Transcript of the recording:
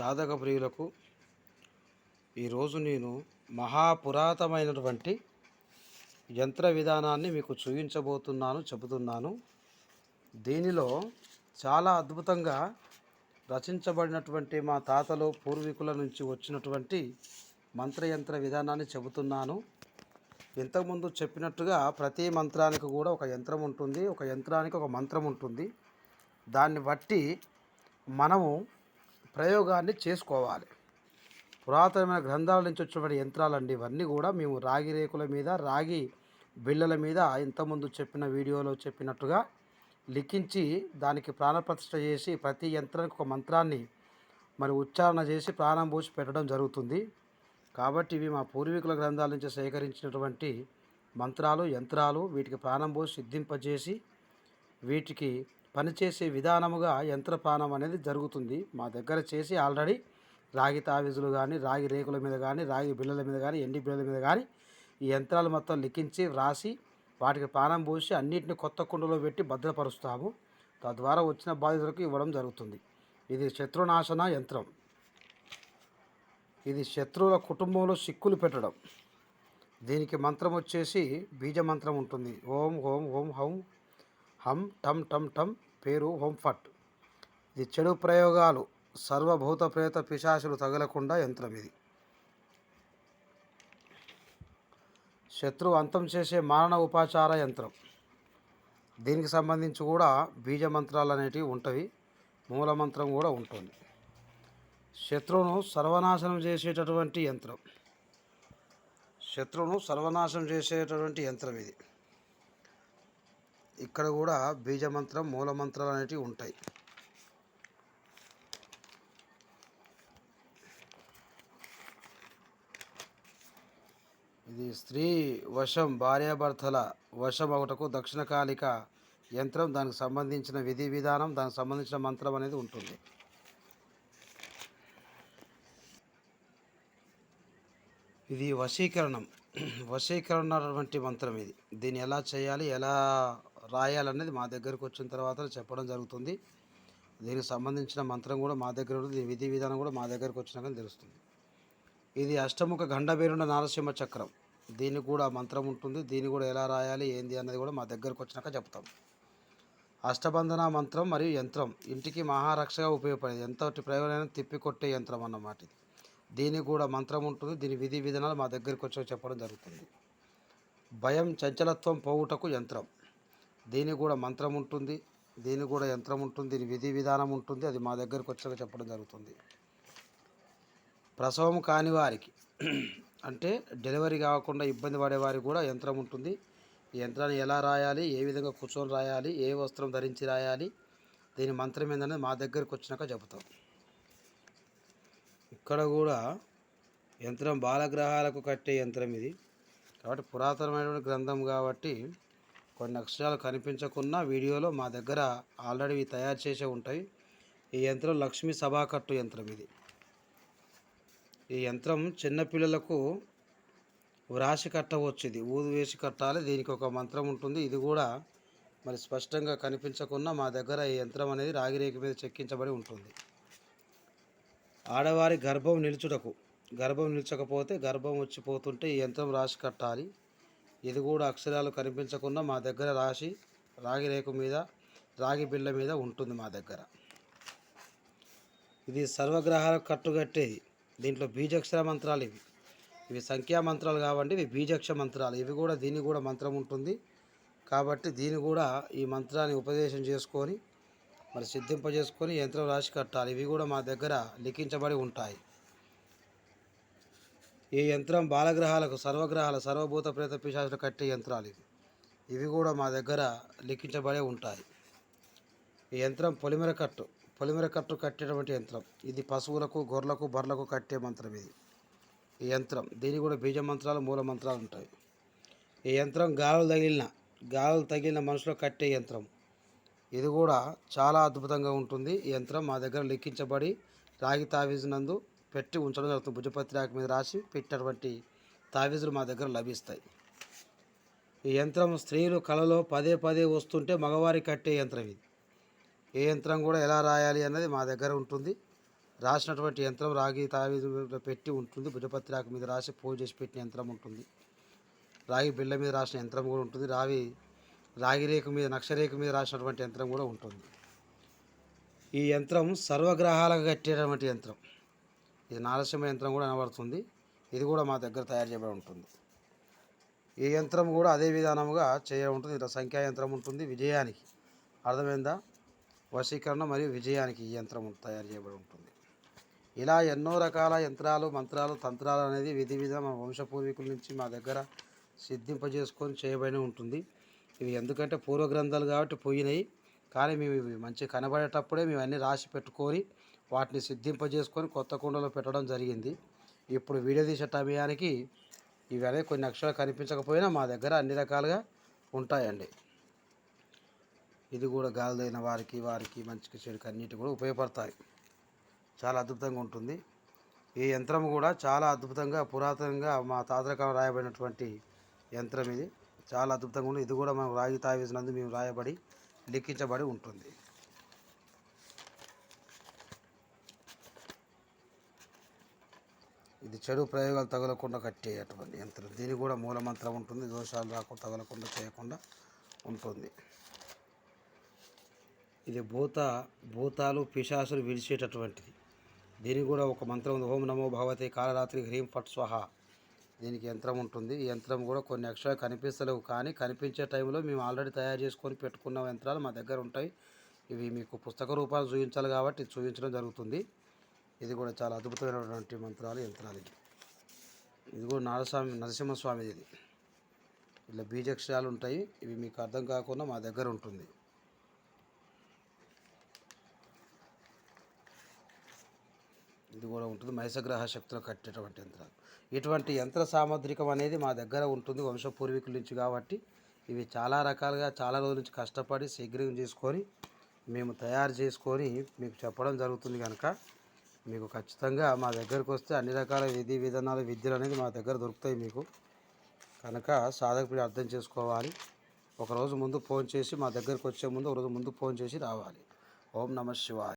సాధక ప్రియులకు ఈరోజు నేను మహాపురాతమైనటువంటి యంత్ర విధానాన్ని మీకు చూపించబోతున్నాను చెబుతున్నాను. దీనిలో చాలా అద్భుతంగా రచించబడినటువంటి మా తాతలు పూర్వీకుల నుంచి వచ్చినటువంటి మంత్రయంత్ర విధానాన్ని చెబుతున్నాను. ఇంతకుముందు చెప్పినట్టుగా ప్రతి మంత్రానికి కూడా ఒక యంత్రం ఉంటుంది ఒక యంత్రానికి ఒక మంత్రం ఉంటుంది. దాన్ని బట్టి మనము ప్రయోగాన్ని చేసుకోవాలి. పురాతనమైన గ్రంథాల నుంచి వచ్చినటువంటి యంత్రాలండి ఇవన్నీ కూడా మేము రాగి రేకుల మీద రాగి బిళ్ళల మీద ఇంతకుముందు చెప్పిన వీడియోలో చెప్పినట్టుగా లిఖించి దానికి ప్రాణప్రతిష్ఠ చేసి ప్రతి యంత్రానికి ఒక మంత్రాన్ని మరి ఉచ్చారణ చేసి ప్రాణం పోసి పెట్టడం జరుగుతుంది. కాబట్టి ఇవి మా పూర్వీకుల గ్రంథాల నుంచి సేకరించినటువంటి మంత్రాలు యంత్రాలు వీటికి ప్రాణం పోసి సిద్ధింపజేసి వీటికి పనిచేసే విధానముగా యంత్రపానం అనేది జరుగుతుంది. మా దగ్గర చేసి ఆల్రెడీ రాగి తావిజులు కానీ రాగి రేకుల మీద కానీ రాగి బిళ్ళల మీద కానీ ఎండి బిళ్ళల మీద కానీ ఈ యంత్రాలు మొత్తం లిఖించి వ్రాసి వాటికి పానం పోసి అన్నిటిని కొత్త కుండలో పెట్టి భద్రపరుస్తాము. తద్వారా వచ్చిన బాధితులకు ఇవ్వడం జరుగుతుంది. ఇది శత్రునాశన యంత్రం. ఇది శత్రువుల కుటుంబంలో సిక్కులు పెట్టడం. దీనికి మంత్రం వచ్చేసి బీజ మంత్రం ఉంటుంది. ఓం ఓం ఓం హం టమ్ టమ్ టమ్ పేరు హోం ఫట్. ఇది చెడు ప్రయోగాలు. సర్వభూత ప్రేత పిశాచులు తగలకుండా యంత్రం ఇది. శత్రువు అంతం చేసే మారణ ఉపాచార యంత్రం. దీనికి సంబంధించి కూడా బీజ మంత్రాలు అనేటివి ఉంటవి. మూల మంత్రం కూడా ఉంటుంది. శత్రువును సర్వనాశనం చేసేటటువంటి యంత్రం. శత్రువును సర్వనాశనం చేసేటటువంటి యంత్రం ఇది. ఇక్కడ కూడా బీజ మంత్రం మూల అనేటివి ఉంటాయి. ఇది స్త్రీ వశం భార్యాభర్తల వశం ఒకటకు దక్షిణకాలిక యంత్రం. దానికి సంబంధించిన విధి విధానం దానికి సంబంధించిన మంత్రం అనేది ఉంటుంది. ఇది వశీకరణం. వశీకరణటువంటి మంత్రం ఇది. దీన్ని ఎలా చేయాలి? ఎలా రాయాలనేది మా దగ్గరకు వచ్చిన తర్వాత చెప్పడం జరుగుతుంది. దీనికి సంబంధించిన మంత్రం కూడా మా దగ్గర ఉంటుంది. విధి విధానం కూడా మా దగ్గరకు వచ్చినాక తెలుస్తుంది. ఇది అష్టముఖ గండబేరుండ నారసింహ చక్రం. దీనికి కూడా మంత్రం ఉంటుంది. దీన్ని కూడా ఎలా రాయాలి ఏంది అన్నది కూడా మా దగ్గరకు వచ్చినాక చెప్తాం. అష్టబంధన మంత్రం మరియు యంత్రం ఇంటికి మహారక్షగా ఉపయోగపడేది. ఎంతటి ప్రయోజనం తిప్పికొట్టే యంత్రం అన్నమాట ఇది. దీనికి కూడా మంత్రం ఉంటుంది. దీని విధి విధానాలు మా దగ్గరికి వచ్చి చెప్పడం జరుగుతుంది. భయం చంచలత్వం పోవుటకు యంత్రం. దీనికి కూడా మంత్రం ఉంటుంది దీనికి కూడా యంత్రం ఉంటుంది దీని విధి విధానం ఉంటుంది. అది మా దగ్గరకు వచ్చాక చెప్పడం జరుగుతుంది. ప్రసవం కాని వారికి అంటే డెలివరీ కాకుండా ఇబ్బంది పడే వారికి కూడా యంత్రం ఉంటుంది. ఈ యంత్రాన్ని ఎలా రాయాలి ఏ విధంగా కూర్చొని రాయాలి ఏ వస్త్రం ధరించి రాయాలి దీని మంత్రం ఏందనేది మా దగ్గరకు వచ్చినాక చెబుతాం. ఇక్కడ కూడా యంత్రం బాలగ్రహాలకు కట్టే యంత్రం ఇది. కాబట్టి పురాతనమైనటువంటి గ్రంథం కాబట్టి కొన్ని అక్షరాలు కనిపించకున్నా వీడియోలో మా దగ్గర ఆల్రెడీ ఇవి తయారు చేసే ఉంటాయి. ఈ యంత్రం లక్ష్మీ సభాకట్టు యంత్రం ఇది. ఈ యంత్రం చిన్నపిల్లలకు వ్రాసి కట్టవచ్చు ఇది. ఊదు వేసి కట్టాలి. దీనికి ఒక మంత్రం ఉంటుంది. ఇది కూడా మరి స్పష్టంగా కనిపించకున్నా మా దగ్గర ఈ యంత్రం అనేది రాగిరేఖ మీద చెక్కించబడి ఉంటుంది. ఆడవారి గర్భం నిలుచుటకు గర్భం నిలిచకపోతే గర్భం వచ్చిపోతుంటే ఈ యంత్రం రాసి కట్టాలి. ఇది కూడా అక్షరాలు కనిపించకుండా మా దగ్గర రాసి రాగి రేకు మీద రాగి బిళ్ళ మీద ఉంటుంది మా దగ్గర. ఇది సర్వగ్రహాలకు కట్టుగట్టేది దీంట్లో బీజక్షర మంత్రాలు ఇవి. ఇవి సంఖ్యా మంత్రాలు కాబట్టి ఇవి బీజక్ష మంత్రాలు. ఇవి కూడా దీనికి కూడా మంత్రం ఉంటుంది. కాబట్టి దీన్ని కూడా ఈ మంత్రాన్ని ఉపదేశం చేసుకొని మరి సిద్ధింపజేసుకొని యంత్రం రాసి కట్టాలి. ఇవి కూడా మా దగ్గర లిఖించబడి ఉంటాయి. ఈ యంత్రం బాలగ్రహాలకు సర్వగ్రహాల సర్వభూత ప్రేత పిశాచులు కట్టే యంత్రాలు ఇవి ఇవి కూడా మా దగ్గర లిఖించబడే ఉంటాయి. ఈ యంత్రం పొలిమెర కట్టు పొలిమెర కట్టు కట్టేటువంటి యంత్రం. ఇది పశువులకు గొర్రెలకు బర్రెలకు కట్టే మంత్రం ఇది. ఈ యంత్రం దీనికి కూడా బీజ మంత్రాలు మూల మంత్రాలు ఉంటాయి. ఈ యంత్రం గాలులు తగిలిన గాలులు తగిలిన మనుషులు కట్టే యంత్రం. ఇది కూడా చాలా అద్భుతంగా ఉంటుంది. ఈ యంత్రం మా దగ్గర లిఖించబడి రాగి తావీజు పెట్టి ఉంచడం జరుగుతుంది. భుజపత్రి రాక మీద రాసి పెట్టినటువంటి తావీజులు మా దగ్గర లభిస్తాయి. ఈ యంత్రం స్త్రీలు కళలో పదే పదే వస్తుంటే మగవారి కట్టే యంత్రం ఇది. ఏ యంత్రం కూడా ఎలా రాయాలి అన్నది మా దగ్గర ఉంటుంది. రాసినటువంటి యంత్రం రాగి తావీదు పెట్టి ఉంటుంది. భుజపత్రి రాక మీద రాసి పూజ చేసి పెట్టిన యంత్రం ఉంటుంది. రాగి బిళ్ళ మీద రాసిన యంత్రం కూడా ఉంటుంది. రావి రాగి రేకు మీద నక్షరేఖ మీద రాసినటువంటి యంత్రం కూడా ఉంటుంది. ఈ యంత్రం సర్వగ్రహాలకు కట్టేటటువంటి యంత్రం. ఇది నారసింహ యంత్రం కూడా కనబడుతుంది ఇది కూడా మా దగ్గర తయారు చేయబడి ఉంటుంది. ఈ యంత్రం కూడా అదే విధానముగా చేయ ఉంటుంది. ఇట్లా సంఖ్యా యంత్రం ఉంటుంది. విజయానికి అర్థమైందా? వశీకరణ మరియు విజయానికి ఈ యంత్రం తయారు చేయబడి ఉంటుంది. ఇలా ఎన్నో రకాల యంత్రాలు మంత్రాలు తంత్రాలు అనేది విధి విధ మా వంశపూర్వీకుల నుంచి మా దగ్గర సిద్ధింపజేసుకొని చేయబడి ఉంటుంది. ఇవి ఎందుకంటే పూర్వ గ్రంథాలు కాబట్టి పోయినాయి. కానీ మేము మంచి కనబడేటప్పుడే మేము అన్నీ రాసి పెట్టుకొని వాటిని సిద్ధింపజేసుకొని కొత్త కుండలో పెట్టడం జరిగింది. ఇప్పుడు వీడియో తీసే టమయానికి ఇవన్నీ కొన్ని అక్షరాలు కనిపించకపోయినా మా దగ్గర అన్ని రకాలుగా ఉంటాయండి. ఇది కూడా గాలిదైన వారికి వారికి మంచికి చెడుకి అన్నిటి కూడా ఉపయోగపడతాయి. చాలా అద్భుతంగా ఉంటుంది. ఈ యంత్రం కూడా చాలా అద్భుతంగా పురాతనంగా మా తాతకాలం రాయబడినటువంటి యంత్రం ఇది. చాలా అద్భుతంగా ఉంది. ఇది కూడా మనం రాగి తావేసినందు మేము రాయబడి లిఖించబడి ఉంటుంది. ఇది చెడు ప్రయోగాలు తగలకుండా కట్టేటువంటి యంత్రం. దీని కూడా మూలమంత్రం ఉంటుంది. దోషాలు రాకుండా తగలకుండా చేయకుండా ఉంటుంది. ఇది భూత భూతాలు పిశాసులు విడిచేటటువంటిది. దీనికి కూడా ఒక మంత్రం ఉంది. ఓం నమో భగవతి కాలరాత్రి హ్రీం ఫట్ స్వహ. దీనికి యంత్రం ఉంటుంది. ఈ యంత్రం కూడా కొన్ని అక్షరాలు కనిపిస్తలేవు కానీ కనిపించే టైంలో మేము ఆల్రెడీ తయారు చేసుకొని పెట్టుకున్న యంత్రాలు మా దగ్గర ఉంటాయి. ఇవి మీకు పుస్తక రూపాలు చూపించాలి కాబట్టి చూపించడం జరుగుతుంది. ఇది కూడా చాలా అద్భుతమైనటువంటి మంత్రాలు యంత్రాలు ఇది ఇది కూడా నారస్వామి నరసింహస్వామిది ఇది. ఇలా బీజక్షరాలు ఉంటాయి. ఇవి మీకు అర్థం కాకుండా మా దగ్గర ఉంటుంది. ఇది కూడా ఉంటుంది. మహిషగ్రహ శక్తులు కట్టేటువంటి యంత్రాలు. ఇటువంటి యంత్ర సాముద్రికం అనేది మా దగ్గర ఉంటుంది. వంశ పూర్వీకుల నుంచి కాబట్టి ఇవి చాలా రకాలుగా చాలా రోజుల నుంచి కష్టపడి శీఘ్రం చేసుకొని మేము తయారు చేసుకొని మీకు చెప్పడం జరుగుతుంది కనుక మీకు ఖచ్చితంగా మా దగ్గరకు వస్తే అన్ని రకాల విధి విధానాలు విద్యలు అనేది మా దగ్గర దొరుకుతాయి మీకు. కనుక సాధకుడు అర్థం చేసుకోవాలి. ఒకరోజు ముందు ఫోన్ చేసి మా దగ్గరకు వచ్చే ముందు ఒక రోజు ముందు ఫోన్ చేసి రావాలి. ఓం నమ శివాయ.